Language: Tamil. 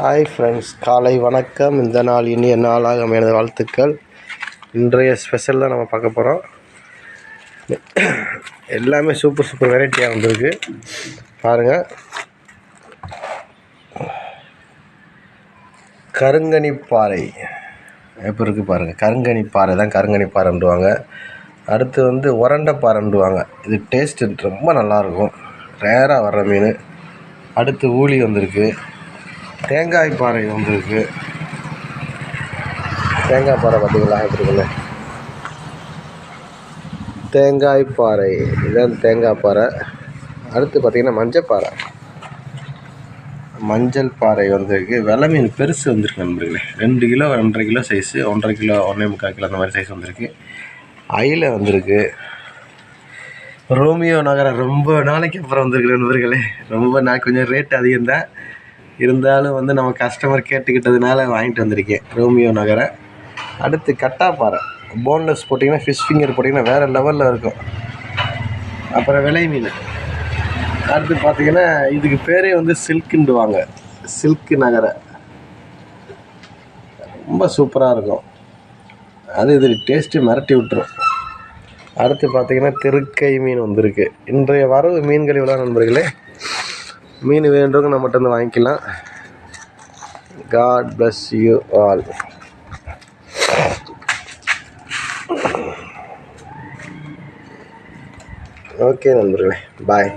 ஹாய் ஃப்ரெண்ட்ஸ் காலை வணக்கம். இந்த நாள் இனிய நாளாக எனது வாழ்த்துக்கள். இன்றைய ஸ்பெஷல் தான் நம்ம பார்க்க போகிறோம் எல்லாமே சூப்பர் சூப்பர் வெரைட்டியாக வந்திருக்கு. பாருங்கள் கருங்கனி பாறை. எப்படி இருக்குது பாருங்கள் கருங்கனி பாறை தான் கருங்கனி பாறைன்றுவாங்க. அடுத்து வந்து உரண்டை பாறைன்றுவாங்க. இது டேஸ்ட்டு ரொம்ப நல்லாயிருக்கும் ரேராக வர்ற மீன். அடுத்து ஊழி வந்திருக்கு. தேங்காய் பாறை வந்திருக்கு. தேங்காய் பாறை பார்த்தீங்களா? எப்படி இருக்குன்னு? தேங்காய் பாறை. இதுதான் தேங்காய் பாறை. அடுத்து பார்த்திங்கன்னா மஞ்சள் பாறை. மஞ்சள் பாறை வந்திருக்கு. வெலை மீன் பெருசு வந்திருக்கு நண்பர்களே. ரெண்டு கிலோ ரெண்டரை கிலோ சைஸு ஒன்றரை கிலோ ஒன்றே முக்கால் கிலோ அந்த மாதிரி சைஸ் வந்திருக்கு. அயில வந்திருக்கு. ரோமியோ நகரம் ரொம்ப நாளைக்கு அப்புறம் வந்திருக்கு நண்பர்களே. ரொம்ப நான் கொஞ்சம் ரேட் அதிகம் தான் இருந்தாலும் வந்து நம்ம கஸ்டமர் கேட்டுக்கிட்டதுனால வாங்கிட்டு வந்திருக்கேன். ரோமியோ நகரை. அடுத்து கட்டாப்பாறை. போன்லெஸ் போட்டிங்கன்னா ஃபிஷ் ஃபிங்கர் போட்டிங்கன்னா வேறு லெவலில் இருக்கும். அப்புறம் விலை மீன். அடுத்து பார்த்திங்கன்னா இதுக்கு பேரே வந்து சில்க்குண்டுவாங்க சில்க்கு நகரை. ரொம்ப சூப்பராக இருக்கும். அது இது டேஸ்ட்டு மிரட்டி விட்டுரும். அடுத்து பார்த்தீங்கன்னா திருக்கை மீன் வந்திருக்கு. இன்றைய வரவு மீன்கள் இவ்வளோ நண்பர்களே? மீன் வேண்டவங்க நம்மகிட்ட வந்து வாங்கிக்கலாம். God bless you all okay நண்பர்களே. பாய்